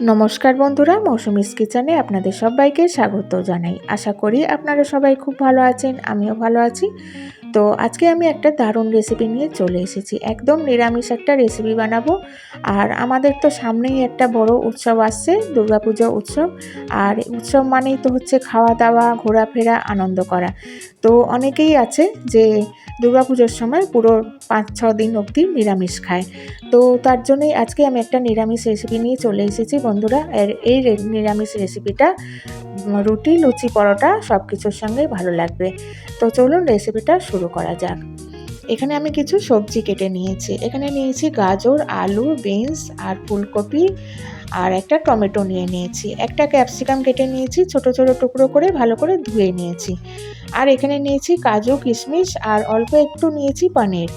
নমস্কার বন্ধুরা, মৌসুমিস কিচেনে আপনাদের সবাইকে স্বাগত জানাই। আশা করি আপনারা সবাই খুব ভালো আছেন, আমিও ভালো আছি। তো আজকে আমি একটা দারুণ রেসিপি নিয়ে চলে এসেছি। একদম নিরামিষ একটা রেসিপি বানাবো। আর আমাদের তো সামনেই একটা বড় উৎসব আসছে, দুর্গাপুজো উৎসব। আর উৎসব মানেই তো হচ্ছে খাওয়া দাওয়া ঘোরাফেরা, আনন্দ করা। তো অনেকেই আছে যে দুর্গাপুজোর সময় পুরো পাঁচ, ছ দিন অবধি নিরামিষ খায়। তো তার জন্যই আজকে আমি একটা নিরামিষ রেসিপি নিয়ে চলে এসেছি বন্ধুরা। আর এই নিরামিষ রেসিপিটা রুটি, লুচি, পরোটা সব কিছুর সঙ্গে ভালো লাগবে। তো চলুন রেসিপিটা শুরু করা যাক। এখানে আমি কিছু সবজি কেটে নিয়েছি। এখানে নিয়েছি গাজর, আলু, বিনস আর ফুলকপি আর একটা টমেটো নিয়ে নিয়েছি। একটা ক্যাপসিকাম কেটে নিয়েছি, ছোট ছোট টুকরো করে ভালো করে ধুয়ে নিয়েছি। আর এখানে নিয়েছি কাজু, কিশমিশ আর অল্প একটু নিয়েছি পনির।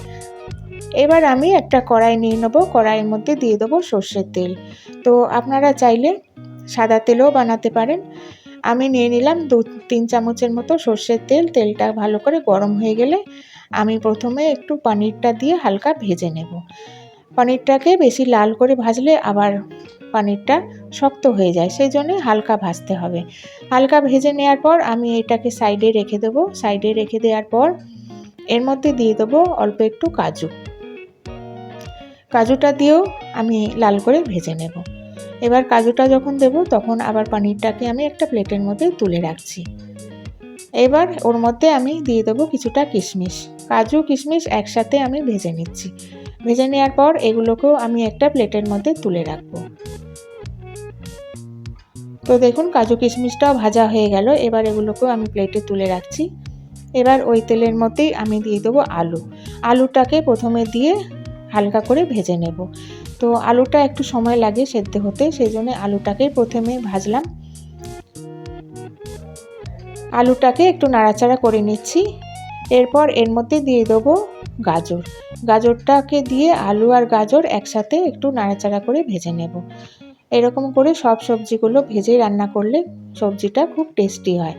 এবার আমি একটা কড়াই নিয়ে নেব। কড়াইয়ের মধ্যে দিয়ে দেবো সর্ষের তেল। তো আপনারা চাইলে সাদা তেলও বানাতে পারেন। আমি নিয়ে নিলাম দু, তিন চামচের মতো সর্ষের তেল। তেলটা ভালো করে গরম হয়ে গেলে আমি প্রথমে একটু পনিরটা দিয়ে হালকা ভেজে নেব। পনিরটাকে বেশি লাল করে ভাজলে আবার পনিরটা শক্ত হয়ে যায় সেই জন্যে হালকা ভাজতে হবে। হালকা ভেজে নেওয়ার পর আমি এটাকে সাইডে রেখে দেবো। সাইডে রেখে দেওয়ার পর এর মধ্যে দিয়ে দেবো অল্প একটু কাজু। কাজুটা দিয়েও আমি লাল করে ভেজে নেব। এবার কাজুটা যখন দেব, তখন আবার পনিরটাকে আমি একটা প্লেটের মধ্যে তুলে রাখছি। এবার ওর মধ্যে আমি দিয়ে দেবো কিছুটা কিশমিশ। কাজু, কিশমিশ একসাথে আমি ভেজে নিচ্ছি। ভেজে নেওয়ার পর এগুলোকেও আমি একটা প্লেটের মধ্যে তুলে রাখব। তো দেখুন, কাজু, কিশমিশটাও ভাজা হয়ে গেল। এবার এগুলোকেও আমি প্লেটে তুলে রাখছি। এবার ওই তেলের মধ্যেই আমি দিয়ে দেবো আলু। আলুটাকে প্রথমে দিয়ে হালকা করে ভেজে নেব। তো আলুটা একটু সময় লাগে সেদ্ধ হতে, সেই জন্য আলুটাকে প্রথমে ভাজলাম। আলুটাকে একটু নাড়াচাড়া করে নিচ্ছি। এরপর এর মধ্যে দিয়ে দেবো গাজর। গাজরটাকে দিয়ে আলু আর গাজর একসাথে একটু নাড়াচাড়া করে ভেজে নেব। এরকম করে সব সবজিগুলো ভেজে রান্না করলে সবজিটা খুব টেস্টি হয়।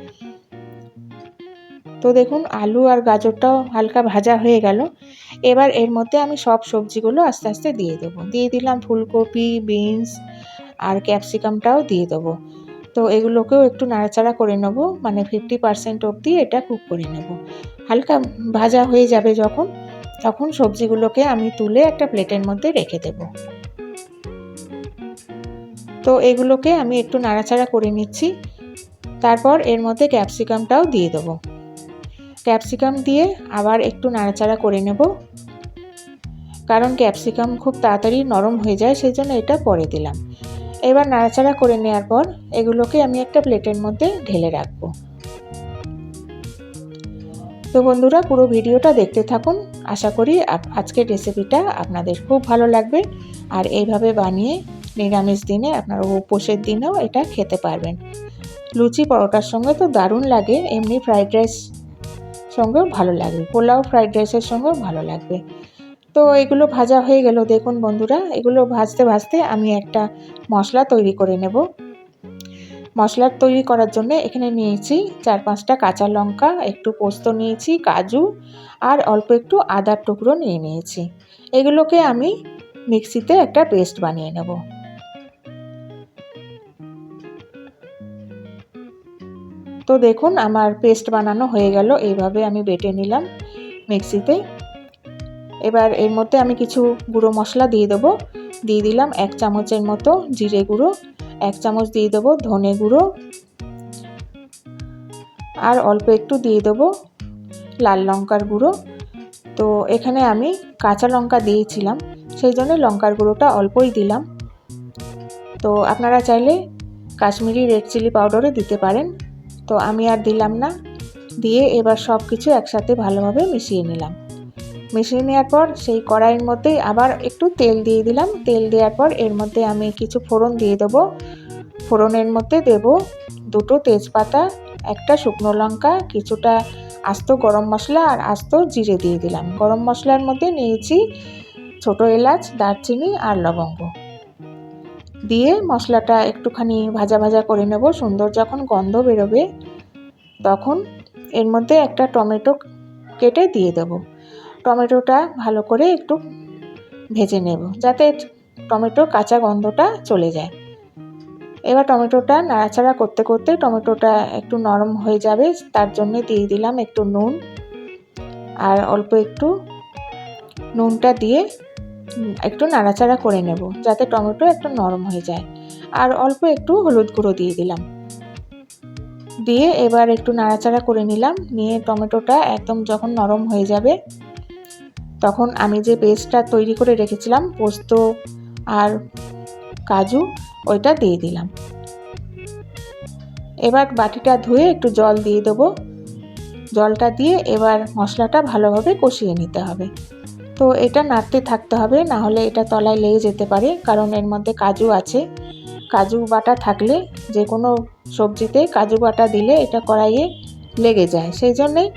তো দেখুন, আলু আর গাজরটাও হালকা ভাজা হয়ে গেল। এবার এর মধ্যে আমি সব সবজিগুলো আস্তে আস্তে দিয়ে দেবো। দিয়ে দিলাম ফুলকপি, বিনস আর ক্যাপসিকামটাও দিয়ে দেবো। তো এগুলোকেও একটু নাড়াচাড়া করে নেব মানে ফিফটি পার্সেন্ট অবধি এটা কুক করে নেব। হালকা ভাজা হয়ে যাবে যখন, তখন সবজিগুলোকে আমি তুলে একটা প্লেটের মধ্যে রেখে দেব। তো এগুলোকে আমি একটু নাড়াচাড়া করে নিচ্ছি। তারপর এর মধ্যে ক্যাপসিকামটাও দিয়ে দেবো। ক্যাপসিকাম দিয়ে আবার একটু নাড়াচাড়া করে নেব। কারণ ক্যাপসিকাম খুব তাড়াতাড়ি নরম হয়ে যায়, সেই জন্য এটা পরে দিলাম। এবার নাড়াচাড়া করে নেওয়ার পর এগুলোকে আমি একটা প্লেটের মধ্যে ঢেলে রাখব। তো বন্ধুরা, পুরো ভিডিওটা দেখতে থাকুন। আশা করি আজকের রেসিপিটা আপনাদের খুব ভালো লাগবে। আর এইভাবে বানিয়ে নিরামিষ দিনে আপনার উপোসের দিনেও এটা খেতে পারবেন। লুচি পরোটার সঙ্গে তো দারুণ লাগে, এমনি ফ্রাইড রাইস সঙ্গেও ভালো লাগবে। পোলাও, ফ্রাইড রাইসের সঙ্গেও ভালো লাগবে। তো এগুলো ভাজা হয়ে গেল দেখুন বন্ধুরা। এগুলো ভাজতে ভাজতে আমি একটা মশলা তৈরি করে নেব। মশলা তৈরি করার জন্য এখানে নিয়েছি চার পাঁচটা কাঁচা লঙ্কা, একটু পোস্ত নিয়েছি, কাজু, আর অল্প একটু আদার টুকরো নিয়ে নিয়েছি। এগুলোকে আমি মিক্সিতে একটা পেস্ট বানিয়ে নেব। তো দেখুন, আমার পেস্ট বানানো হয়ে গেল। এইভাবে আমি বেটে নিলাম মিক্সিতে। এবার এর মধ্যে আমি কিছু গুঁড়ো মশলা দিয়ে দেবো। দিয়ে দিলাম এক চামচের মতো জিরে গুঁড়ো, এক চামচ দিয়ে দেবো ধনে গুঁড়ো। আর অল্প একটু দিয়ে দেবো লাল লঙ্কার গুঁড়ো। তো এখানে আমি কাঁচা লঙ্কা দিয়েছিলাম, সেই জন্য লঙ্কার গুঁড়োটা অল্পই দিলাম। তো আপনারা চাইলে কাশ্মীরি রেড চিলি পাউডারও দিতে পারেন। তো আমি আর দিলাম না। দিয়ে এবার সব কিছু একসাথে ভালোভাবে মিশিয়ে নিলাম। মিশিয়ে নেওয়ার পর সেই কড়াইয়ের মধ্যেই আবার একটু তেল দিয়ে দিলাম। তেল দেওয়ার পর এর মধ্যে আমি কিছু ফোড়ন দিয়ে দেবো। ফোড়নের মধ্যে দেব দুটো তেজপাতা, একটা শুকনো লঙ্কা, কিছুটা আস্ত গরম মশলা আর আস্ত জিরে দিয়ে দিলাম। গরম মশলার মধ্যে নিয়েছি ছোট এলাচ, দারচিনি আর লবঙ্গ। দিয়ে মশলাটা একটুখানি ভাজা ভাজা করে নেব। সুন্দর যখন গন্ধ বেরোবে, তখন এর মধ্যে একটা টমেটো কেটে দিয়ে দেব। টমেটোটা ভালো করে একটু ভেজে নেব, যাতে টমেটো কাঁচা গন্ধটা চলে যায়। এবার টমেটোটা নাড়াচাড়া করতে করতে টমেটোটা একটু নরম হয়ে যাবে, তার জন্য দিয়ে দিলাম একটু নুন। আর অল্প একটু নুনটা দিয়ে একটু নাড়াচাড়া করে নেব যাতে টমেটো একটু নরম হয়ে যায়। আর অল্প একটু হলুদ গুঁড়ো দিয়ে দিলাম। দিয়ে এবার একটু নাড়াচাড়া করে নিলাম। নিয়ে টমেটোটা একদম যখন নরম হয়ে যাবে, তখন আমি যে পেস্টটা তৈরি করে রেখেছিলাম, পোস্ত আর কাজু, ওইটা দিয়ে দিলাম। এবার বাটিটা ধুয়ে একটু জল দিয়ে দেবো। জলটা দিয়ে এবার মশলাটা ভালোভাবে কষিয়ে নিতে হবে। তো এটা নাড়তে থাকতে হবে, না হলে এটা তলায় লেগে যেতে পারে, কারণ এর মধ্যে কাজু আছে। কাজু বাটা থাকলে যে কোনো সবজিতে কাজু বাটা দিলে এটা কড়াইয়ে লেগে যায়। সেই জন্যেই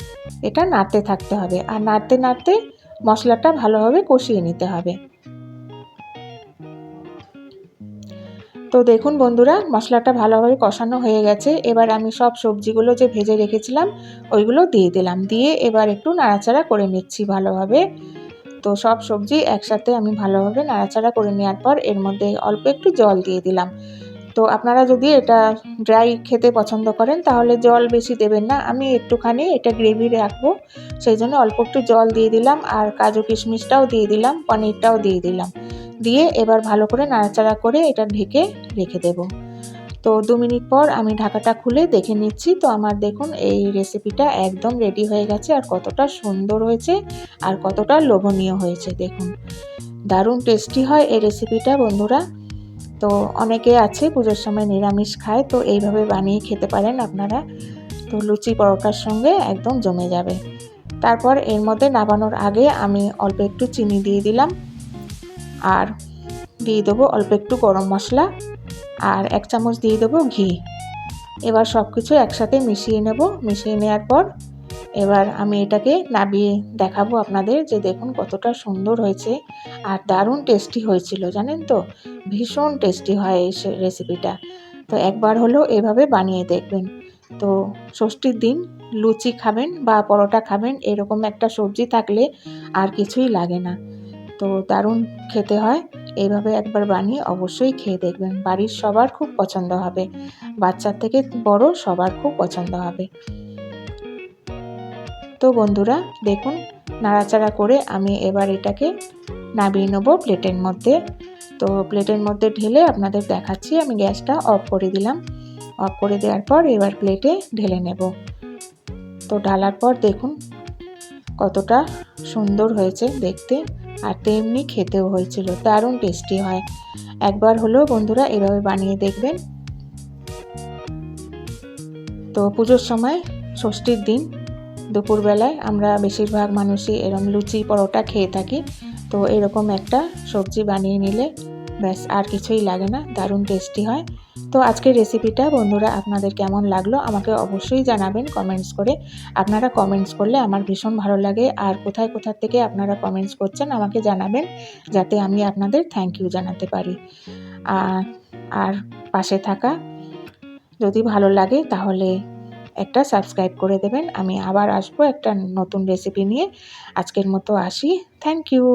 এটা নাড়তে থাকতে হবে। আর নাড়তে নাড়তে মশলাটা ভালোভাবে কষিয়ে নিতে হবে। তো দেখুন বন্ধুরা, মশলাটা ভালোভাবে কষানো হয়ে গেছে। এবার আমি সব সবজিগুলো যে ভেজে রেখেছিলাম, ওইগুলো দিয়ে দিলাম। দিয়ে এবার একটু নাড়াচাড়া করে নিচ্ছি ভালোভাবে। তো সব সবজি একসাথে আমি ভালোভাবে নাড়াচাড়া করে নেওয়ার পর এর মধ্যে অল্প একটু জল দিয়ে দিলাম। তো আপনারা যদি এটা ড্রাই খেতে পছন্দ করেন, তাহলে জল বেশি দেবেন না। আমি একটুখানি এটা গ্রেভি রাখব, সেই জন্য অল্প একটু জল দিয়ে দিলাম আর কাজু কিশমিশটাও দিয়ে দিলাম, পনিরটাও দিয়ে দিলাম। দিয়ে এবার ভালো করে নাড়াচাড়া করে এটা ঢেকে রেখে দেব। তো দু মিনিট পর আমি ঢাকাটা খুলে দেখে নিচ্ছি। তো আমার দেখুন এই রেসিপিটা একদম রেডি হয়ে গেছে আর কতটা সুন্দর হয়েছে আর কতটা লোভনীয় হয়েছে, দেখুন। দারুণ টেস্টি হয় এই রেসিপিটা বন্ধুরা। তো অনেকে আছে পুজোর সময় নিরামিষ খায়, তো এইভাবে বানিয়ে খেতে পারেন আপনারা। তো লুচি পরোটার সঙ্গে একদম জমে যাবে। তারপর এর মধ্যে নাবানোর আগে আমি অল্প একটু চিনি দিয়ে দিলাম। আর দিয়ে দেবো অল্প একটু গরম মশলা। আর এক চামচ দিয়ে দেবো ঘি। এবার সব কিছু একসাথে মিশিয়ে নেব। মিশিয়ে নেওয়ার পর এবার আমি এটাকে নাবিয়ে দেখাবো আপনাদের যে দেখুন কতটা সুন্দর হয়েছে আর দারুণ টেস্টি হয়েছিল, জানেন তো? ভীষণ টেস্টি হয় এই রেসিপিটা। তো একবার হলেও এভাবে বানিয়ে দেখবেন। তো ষষ্ঠীর দিন লুচি খাবেন বা পরোটা খাবেন, এরকম একটা সবজি থাকলে আর কিছুই লাগে না। তো দারুণ খেতে হয়। এইভাবে একবার বানিয়ে অবশ্যই খেয়ে দেখবেন। বাড়ির সবার খুব পছন্দ হবে। বাচ্চার থেকে বড় সবার খুব পছন্দ হবে। তো বন্ধুরা, দেখুন, নাড়াচাড়া করে আমি এবার এটাকে নামিয়ে নেব প্লেটের মধ্যে। তো প্লেটের মধ্যে ঢেলে আপনাদের দেখাচ্ছি, আমি গ্যাসটা অফ করে দিলাম। অফ করে দেওয়ার পর এবার প্লেটে ঢেলে নেব। তো ঢালার পর দেখুন, কতটা সুন্দর হয়েছে দেখতে। আর তেমনি খেতেও হয়েছিল, দারুণ টেস্টি হয়। একবার হলেও বন্ধুরা এভাবে বানিয়ে দেখবেন। তো পুজোর সময় ষষ্ঠীর দিন, দুপুরবেলায় আমরা বেশিরভাগ মানুষই এরম লুচি পরোটা খেয়ে থাকি। তো এরকম একটা সবজি বানিয়ে নিলে ব্যাস আর কিছুই লাগে না, দারুণ টেস্টি হয়। তো আজকের রেসিপিটা বন্ধুরা আপনাদের কেমন লাগল আমাকে অবশ্যই জানাবেন কমেন্টস করে। আপনারা কমেন্টস করলে আমার ভীষণ ভালো লাগে। আর কোথায় কোথার থেকে আপনারা কমেন্টস করছেন আমাকে জানাবেন যাতে আমি আপনাদের থ্যাংক ইউ জানাতে পারি। আর পাশে থাকা যদি ভালো লাগে তাহলে একটা সাবস্ক্রাইব করে দেবেন। আমি আবার আসব একটা নতুন রেসিপি নিয়ে। আজকের মতো আসি। Thank you